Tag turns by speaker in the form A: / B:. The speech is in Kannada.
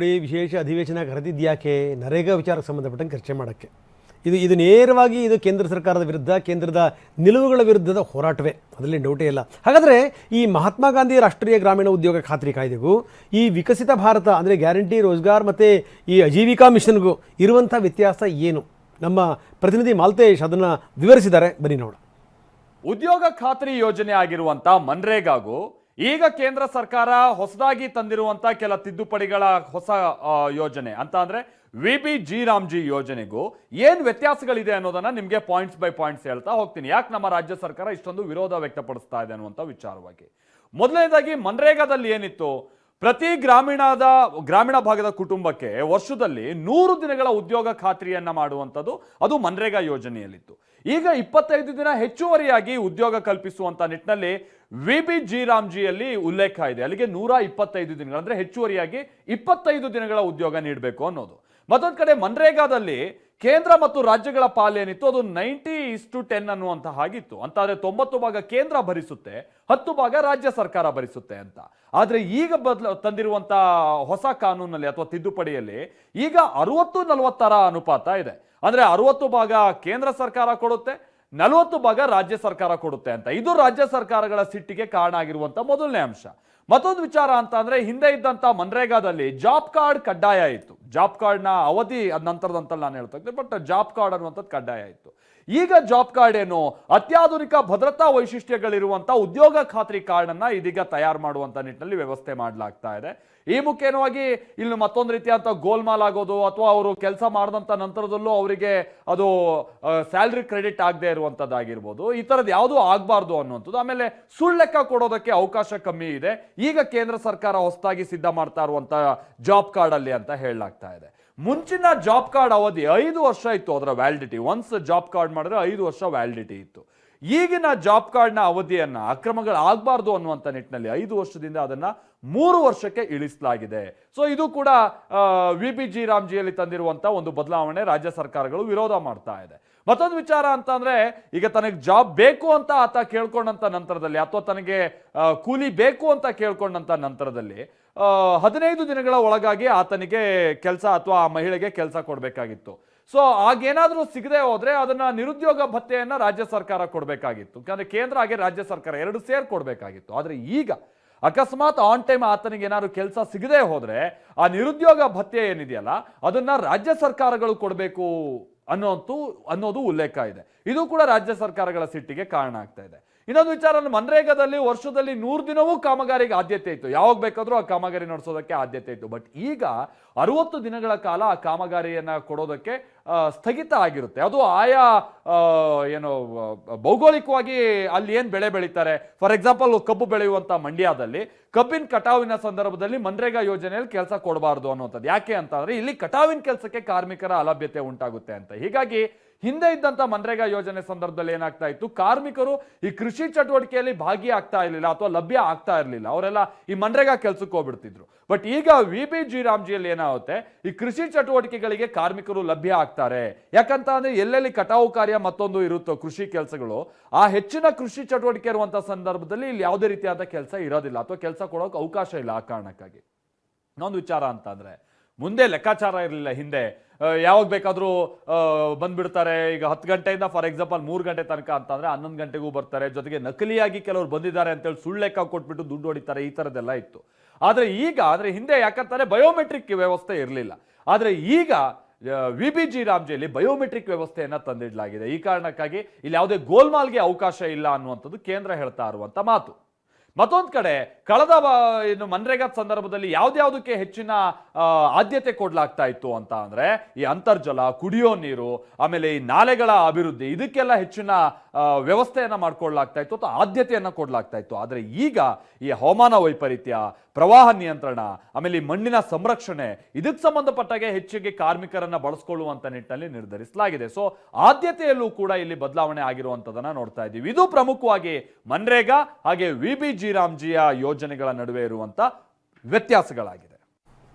A: ನೋಡಿ ವಿಶೇಷ ಅಧಿವೇಶನ ಕರೆದಿದ್ಯಾಕೆ ನರೇಗಾ ವಿಚಾರಕ್ಕೆ ಸಂಬಂಧಪಟ್ಟಂಗೆ ಚರ್ಚೆ ಮಾಡೋಕ್ಕೆ ಇದು ಇದು ನೇರವಾಗಿ ಇದು ಕೇಂದ್ರ ಸರ್ಕಾರದ ವಿರುದ್ಧ ಕೇಂದ್ರದ ನಿಲುವುಗಳ ವಿರುದ್ಧದ ಹೋರಾಟವೇ ಅದರಲ್ಲಿ ಡೌಟೇ ಇಲ್ಲ ಹಾಗಾದರೆ ಈ ಮಹಾತ್ಮ ಗಾಂಧಿ ರಾಷ್ಟ್ರೀಯ ಗ್ರಾಮೀಣ ಉದ್ಯೋಗ ಖಾತ್ರಿ ಕಾಯ್ದೆಗೂ ಈ ವಿಕಸಿತ ಭಾರತ ಅಂದರೆ ಗ್ಯಾರಂಟಿ ರೋಜ್ಗಾರ್ ಮತ್ತು ಈ ಅಜೀವಿಕಾ ಮಿಷನ್ಗೂ ಇರುವಂಥ ವ್ಯತ್ಯಾಸ ಏನು ನಮ್ಮ ಪ್ರತಿನಿಧಿ ಮಾಲ್ತೇಶ್ ಅದನ್ನು ವಿವರಿಸಿದ್ದಾರೆ ಬನ್ನಿ ನೋಡ
B: ಉದ್ಯೋಗ ಖಾತ್ರಿ ಯೋಜನೆ ಆಗಿರುವಂಥ ಮನ್ರೇಗಾಗೂ ಈಗ ಕೇಂದ್ರ ಸರ್ಕಾರ ಹೊಸದಾಗಿ ತಂದಿರುವಂಥ ಕೆಲ ತಿದ್ದುಪಡಿಗಳ ಹೊಸ ಯೋಜನೆ ಅಂತ ಅಂದರೆ ವಿ ಬಿ ಜಿ ರಾಮ್ಜಿ ಯೋಜನೆಗೂ ಏನು ವ್ಯತ್ಯಾಸಗಳಿದೆ ಅನ್ನೋದನ್ನು ನಿಮಗೆ ಪಾಯಿಂಟ್ಸ್ ಬೈ ಪಾಯಿಂಟ್ಸ್ ಹೇಳ್ತಾ ಹೋಗ್ತೀನಿ ಯಾಕೆ ನಮ್ಮ ರಾಜ್ಯ ಸರ್ಕಾರ ಇಷ್ಟೊಂದು ವಿರೋಧ ವ್ಯಕ್ತಪಡಿಸ್ತಾ ಇದೆ ಅನ್ನುವಂಥ ವಿಚಾರವಾಗಿ ಮೊದಲನೇದಾಗಿ ಮನ್ರೇಗಾದಲ್ಲಿ ಏನಿತ್ತು ಪ್ರತಿ ಗ್ರಾಮೀಣದ ಗ್ರಾಮೀಣ ಭಾಗದ ಕುಟುಂಬಕ್ಕೆ ವರ್ಷದಲ್ಲಿ ನೂರು ದಿನಗಳ ಉದ್ಯೋಗ ಖಾತ್ರಿಯನ್ನ ಮಾಡುವಂಥದ್ದು ಅದು ಮನ್ರೇಗಾ ಯೋಜನೆಯಲ್ಲಿತ್ತು ಈಗ ಇಪ್ಪತ್ತೈದು ದಿನ ಹೆಚ್ಚುವರಿಯಾಗಿ ಉದ್ಯೋಗ ಕಲ್ಪಿಸುವಂತ ನಿಟ್ಟಿನಲ್ಲಿ ವಿ ಬಿ ಜಿ ರಾಮ್ಜಿಯಲ್ಲಿ ಉಲ್ಲೇಖ ಇದೆ ಅಲ್ಲಿಗೆ ನೂರ ಇಪ್ಪತ್ತೈದು ದಿನಗಳು ಹೆಚ್ಚುವರಿಯಾಗಿ ಇಪ್ಪತ್ತೈದು ದಿನಗಳ ಉದ್ಯೋಗ ನೀಡಬೇಕು ಅನ್ನೋದು ಮತ್ತೊಂದು ಕಡೆ ಮನ್ರೇಗಾದಲ್ಲಿ ಕೇಂದ್ರ ಮತ್ತು ರಾಜ್ಯಗಳ ಪಾಲೇನಿತ್ತು ಅದು ನೈಂಟಿ ಟು ಟೆನ್ ಅನ್ನುವಂತಹ ಹಾಗಿತ್ತು ಅಂತಾದ್ರೆ ತೊಂಬತ್ತು ಭಾಗ ಕೇಂದ್ರ ಭರಿಸುತ್ತೆ ಹತ್ತು ಭಾಗ ರಾಜ್ಯ ಸರ್ಕಾರ ಭರಿಸುತ್ತೆ ಅಂತ ಆದ್ರೆ ಈಗ ಬದಲ ತಂದಿರುವಂತಹ ಹೊಸ ಕಾನೂನಲ್ಲಿ ಅಥವಾ ತಿದ್ದುಪಡಿಯಲ್ಲಿ ಈಗ ಅರವತ್ತು ನಲವತ್ತರ ಅನುಪಾತ ಇದೆ ಅಂದ್ರೆ ಅರವತ್ತು ಭಾಗ ಕೇಂದ್ರ ಸರ್ಕಾರ ಕೊಡುತ್ತೆ ನಲವತ್ತು ಭಾಗ ರಾಜ್ಯ ಸರ್ಕಾರ ಕೊಡುತ್ತೆ ಅಂತ ಇದು ರಾಜ್ಯ ಸರ್ಕಾರಗಳ ಸಿಟ್ಟಿಗೆ ಕಾರಣ ಆಗಿರುವಂತಹ ಮೊದಲನೇ ಅಂಶ ಮತ್ತೊಂದು ವಿಚಾರ ಅಂತ ಅಂದ್ರೆ ಹಿಂದೆ ಇದ್ದಂತ ಮನ್ರೇಗಾದಲ್ಲಿ ಜಾಬ್ ಕಾರ್ಡ್ ಕಡ್ಡಾಯ ಇತ್ತು ಜಾಬ್ ಕಾರ್ಡ್ನ ಅವಧಿ ನಂತರದಂತ ನಾನು ಹೇಳ್ತಾ ಇದ್ದೆ ಬಟ್ ಜಾಬ್ ಕಾರ್ಡ್ ಅನ್ನುವಂಥದ್ದು ಕಡ್ಡಾಯ ಇತ್ತು ಈಗ ಜಾಬ್ ಕಾರ್ಡ್ ಏನು ಅತ್ಯಾಧುನಿಕ ಭದ್ರತಾ ವೈಶಿಷ್ಟ್ಯಗಳಿರುವಂತಹ ಉದ್ಯೋಗ ಖಾತ್ರಿ ಕಾರ್ಡ್ ಅನ್ನ ಇದೀಗ ತಯಾರು ಮಾಡುವಂತ ನಿಟ್ಟಿನಲ್ಲಿ ವ್ಯವಸ್ಥೆ ಮಾಡಲಾಗ್ತಾ ಇದೆ ಈ ಮುಖೇನವಾಗಿ ಇಲ್ಲಿ ಮತ್ತೊಂದು ರೀತಿಯಾದಂಥ ಗೋಲ್ಮಾಲ್ ಆಗೋದು ಅಥವಾ ಅವರು ಕೆಲಸ ಮಾಡಿದಂಥ ನಂತರದಲ್ಲೂ ಅವರಿಗೆ ಅದು ಸ್ಯಾಲ್ರಿ ಕ್ರೆಡಿಟ್ ಆಗದೆ ಇರುವಂಥದ್ದಾಗಿರ್ಬೋದು ಈ ಥರದ್ದು ಯಾವುದೂ ಆಗಬಾರ್ದು ಅನ್ನುವಂಥದ್ದು ಆಮೇಲೆ ಸುಳ್ಳೆಕ್ಕ ಕೊಡೋದಕ್ಕೆ ಅವಕಾಶ ಕಮ್ಮಿ ಇದೆ ಈಗ ಕೇಂದ್ರ ಸರ್ಕಾರ ಹೊಸದಾಗಿ ಸಿದ್ಧ ಮಾಡ್ತಾ ಇರುವಂಥ ಜಾಬ್ ಕಾರ್ಡಲ್ಲಿ ಅಂತ ಹೇಳಲಾಗ್ತಾ ಇದೆ ಮುಂಚಿನ ಜಾಬ್ ಕಾರ್ಡ್ ಅವಧಿ ಐದು ವರ್ಷ ಇತ್ತು ಅದರ ವ್ಯಾಲಿಡಿಟಿ ಒನ್ಸ್ ಜಾಬ್ ಕಾರ್ಡ್ ಮಾಡಿದ್ರೆ ಐದು ವರ್ಷ ವ್ಯಾಲಿಡಿಟಿ ಇತ್ತು ಈಗಿನ ಜಾಬ್ ಕಾರ್ಡ್ನ ಅವಧಿಯನ್ನು ಆಗಬಾರ್ದು ಅನ್ನುವಂಥ ನಿಟ್ಟಿನಲ್ಲಿ ಐದು ವರ್ಷದಿಂದ ಅದನ್ನು ಮೂರು ವರ್ಷಕ್ಕೆ ಇಳಿಸಲಾಗಿದೆ ಸೊ ಇದು ಕೂಡ ವಿ ಪಿ ಜಿ ರಾಮ್ಜಿಯಲ್ಲಿ ತಂದಿರುವಂಥ ಒಂದು ಬದಲಾವಣೆ ರಾಜ್ಯ ಸರ್ಕಾರಗಳು ವಿರೋಧ ಮಾಡ್ತಾ ಇದೆ ಮತ್ತೊಂದು ವಿಚಾರ ಅಂತ ಅಂದ್ರೆ ಈಗ ತನಗೆ ಜಾಬ್ ಬೇಕು ಅಂತ ಆತ ಕೇಳ್ಕೊಂಡಂತ ನಂತರದಲ್ಲಿ ಅಥವಾ ತನಗೆ ಕೂಲಿ ಬೇಕು ಅಂತ ಕೇಳ್ಕೊಂಡಂತ ನಂತರದಲ್ಲಿ ಹದಿನೈದು ದಿನಗಳ ಒಳಗಾಗಿ ಆತನಿಗೆ ಕೆಲಸ ಅಥವಾ ಆ ಮಹಿಳೆಗೆ ಕೆಲಸ ಕೊಡಬೇಕಾಗಿತ್ತು ಸೊ ಆಗೇನಾದರೂ ಸಿಗದೆ ಹೋದ್ರೆ ಅದನ್ನ ನಿರುದ್ಯೋಗ ಭತ್ಯೆಯನ್ನು ರಾಜ್ಯ ಸರ್ಕಾರ ಕೊಡಬೇಕಾಗಿತ್ತು ಯಾಕಂದ್ರೆ ಕೇಂದ್ರ ಹಾಗೆ ರಾಜ್ಯ ಸರ್ಕಾರ ಎರಡು ಸೇರ್ ಕೊಡಬೇಕಾಗಿತ್ತು ಆದರೆ ಈಗ ಅಕಸ್ಮಾತ್ ಆನ್ ಟೈಮ್ ಆತನಿಗೆ ಏನಾದ್ರು ಕೆಲಸ ಸಿಗದೆ ಹೋದ್ರೆ ಆ ನಿರುದ್ಯೋಗ ಭತ್ಯೆ ಏನಿದೆಯಲ್ಲ ಅದನ್ನ ರಾಜ್ಯ ಸರ್ಕಾರಗಳು ಕೊಡಬೇಕು ಅನ್ನೋದು ಅನ್ನೋದು ಉಲ್ಲೇಖ ಇದೆ ಇದು ಕೂಡ ರಾಜ್ಯ ಸರ್ಕಾರಗಳ ಸಿಟ್ಟಿಗೆ ಕಾರಣ ಆಗ್ತಾ ಇದೆ ಇನ್ನೊಂದು ವಿಚಾರ ಮನ್ರೇಗಾದಲ್ಲಿ ವರ್ಷದಲ್ಲಿ ನೂರು ದಿನವೂ ಕಾಮಗಾರಿಗೆ ಆದ್ಯತೆ ಇತ್ತು ಯಾವಾಗ ಬೇಕಾದರೂ ಆ ಕಾಮಗಾರಿ ನಡೆಸೋದಕ್ಕೆ ಆದ್ಯತೆ ಇತ್ತು ಬಟ್ ಈಗ ಅರವತ್ತು ದಿನಗಳ ಕಾಲ ಆ ಕಾಮಗಾರಿಯನ್ನು ಕೊಡೋದಕ್ಕೆ ಸ್ಥಗಿತ ಆಗಿರುತ್ತೆ ಅದು ಆಯಾ ಏನು ಭೌಗೋಳಿಕವಾಗಿ ಅಲ್ಲಿ ಏನು ಬೆಳೆ ಬೆಳೀತಾರೆ ಫಾರ್ ಎಕ್ಸಾಂಪಲ್ ಕಬ್ಬು ಬೆಳೆಯುವಂಥ ಮಂಡ್ಯದಲ್ಲಿ ಕಬ್ಬಿನ ಕಟಾವಿನ ಸಂದರ್ಭದಲ್ಲಿ ಮನ್ರೇಗಾ ಯೋಜನೆಯಲ್ಲಿ ಕೆಲಸ ಕೊಡಬಾರ್ದು ಅನ್ನುವಂಥದ್ದು ಯಾಕೆ ಅಂತಂದರೆ ಇಲ್ಲಿ ಕಟಾವಿನ ಕೆಲಸಕ್ಕೆ ಕಾರ್ಮಿಕರ ಅಲಭ್ಯತೆ ಉಂಟಾಗುತ್ತೆ ಅಂತ ಹೀಗಾಗಿ ಹಿಂದೆ ಇದ್ದಂತ ಮನ್ರೇಗಾ ಯೋಜನೆ ಸಂದರ್ಭದಲ್ಲಿ ಏನಾಗ್ತಾ ಇತ್ತು ಕಾರ್ಮಿಕರು ಈ ಕೃಷಿ ಚಟುವಟಿಕೆಯಲ್ಲಿ ಭಾಗಿಯಾಗ್ತಾ ಇರಲಿಲ್ಲ ಅಥವಾ ಲಭ್ಯ ಆಗ್ತಾ ಇರಲಿಲ್ಲ ಅವರೆಲ್ಲ ಈ ಮನ್ರೇಗಾ ಕೆಲ್ಸಕ್ಕೆ ಹೋಗ್ಬಿಡ್ತಿದ್ರು ಬಟ್ ಈಗ ವಿ ಪಿ ಜಿ ರಾಮ್ಜಿಯಲ್ಲಿ ಏನಾಗುತ್ತೆ ಈ ಕೃಷಿ ಚಟುವಟಿಕೆಗಳಿಗೆ ಕಾರ್ಮಿಕರು ಲಭ್ಯ ಆಗ್ತಾರೆ ಯಾಕಂತ ಅಂದ್ರೆ ಎಲ್ಲೆಲ್ಲಿ ಕಟಾವು ಕಾರ್ಯ ಮತ್ತೊಂದು ಇರುತ್ತೋ ಕೃಷಿ ಕೆಲಸಗಳು ಆ ಹೆಚ್ಚಿನ ಕೃಷಿ ಚಟುವಟಿಕೆ ಇರುವಂತಹ ಸಂದರ್ಭದಲ್ಲಿ ಇಲ್ಲಿ ಯಾವುದೇ ರೀತಿಯಾದ ಕೆಲಸ ಇರೋದಿಲ್ಲ ಅಥವಾ ಕೆಲಸ ಕೊಡೋಕೆ ಅವಕಾಶ ಇಲ್ಲ ಆ ಕಾರಣಕ್ಕಾಗಿ ಇನ್ನೊಂದು ವಿಚಾರ ಅಂತ ಅಂದ್ರೆ ಮುಂದೆ ಲೆಕ್ಕಾಚಾರ ಇರಲಿಲ್ಲ ಹಿಂದೆ ಯಾವಾಗ ಬೇಕಾದರೂ ಬಂದ್ಬಿಡ್ತಾರೆ ಈಗ ಹತ್ತು ಗಂಟೆಯಿಂದ ಫಾರ್ ಎಕ್ಸಾಂಪಲ್ ಮೂರು ಗಂಟೆ ತನಕ ಅಂತಂದರೆ ಹನ್ನೊಂದು ಗಂಟೆಗೂ ಬರ್ತಾರೆ ಜೊತೆಗೆ ನಕಲಿಯಾಗಿ ಕೆಲವರು ಬಂದಿದ್ದಾರೆ ಅಂತೇಳಿ ಸುಳ್ಳು ಲೆಕ್ಕ ಕೊಟ್ಬಿಟ್ಟು ದುಡ್ಡು ಹೊಡಿತಾರೆ ಈ ಥರದ್ದೆಲ್ಲ ಇತ್ತು ಆದರೆ ಈಗ ಆದರೆ ಹಿಂದೆ ಯಾಕಂತಾರೆ ಬಯೋಮೆಟ್ರಿಕ್ ವ್ಯವಸ್ಥೆ ಇರಲಿಲ್ಲ ಆದರೆ ಈಗ ವಿ ಬಿ ಜಿ ರಾಮ್ಜಿಯಲ್ಲಿ ಬಯೋಮೆಟ್ರಿಕ್ ವ್ಯವಸ್ಥೆಯನ್ನು ತಂದಿಡಲಾಗಿದೆ ಈ ಕಾರಣಕ್ಕಾಗಿ ಇಲ್ಲಿ ಯಾವುದೇ ಗೋಲ್ಮಾಲ್ಗೆ ಅವಕಾಶ ಇಲ್ಲ ಅನ್ನುವಂಥದ್ದು ಕೇಂದ್ರ ಹೇಳ್ತಾ ಇರುವಂಥ ಮಾತು ಮತ್ತೊಂದು ಕಡೆ ಕಳೆದ ಏನು ಮನ್ರೇಗಾ ಸಂದರ್ಭದಲ್ಲಿ ಯಾವ್ದ್ಯಾವುದಕ್ಕೆ ಹೆಚ್ಚಿನ ಆದ್ಯತೆ ಕೊಡ್ಲಾಗ್ತಾ ಇತ್ತು ಅಂತ ಅಂದ್ರೆ ಈ ಅಂತರ್ಜಲ ಕುಡಿಯೋ ನೀರು ಆಮೇಲೆ ಈ ನಾಲೆಗಳ ಅಭಿವೃದ್ಧಿ ಇದಕ್ಕೆಲ್ಲ ಹೆಚ್ಚಿನ ವ್ಯವಸ್ಥೆಯನ್ನ ಮಾಡ್ಕೊಳ್ಲಾಗ್ತಾ ಇತ್ತು ಅಥವಾ ಆದ್ಯತೆಯನ್ನ ಕೊಡ್ಲಾಗ್ತಾ ಇತ್ತು ಆದ್ರೆ ಈಗ ಈ ಹವಾಮಾನ ವೈಪರೀತ್ಯ ಪ್ರವಾಹ ನಿಯಂತ್ರಣ ಆಮೇಲೆ ಮಣ್ಣಿನ ಸಂರಕ್ಷಣೆ ಇದಕ್ಕೆ ಸಂಬಂಧಪಟ್ಟಾಗೆ ಹೆಚ್ಚಿಗೆ ಕಾರ್ಮಿಕರನ್ನ ಬಳಸ್ಕೊಳ್ಳುವಂತ ನಿಟ್ಟಿನಲ್ಲಿ ನಿರ್ಧರಿಸಲಾಗಿದೆ ಸೊ ಆದ್ಯತೆಯಲ್ಲೂ ಕೂಡ ಇಲ್ಲಿ ಬದಲಾವಣೆ ಆಗಿರುವಂತದನ್ನ ನೋಡ್ತಾ ಇದ್ದೀವಿ ಇದು ಪ್ರಮುಖವಾಗಿ ಮನ್ರೇಗಾ ಹಾಗೆ ವಿ ಬಿ ಜಿ ರಾಮ್ಜಿಯ ಯೋಜನೆಗಳ ನಡುವೆ ಇರುವಂತ ವ್ಯತ್ಯಾಸಗಳಾಗಿದೆ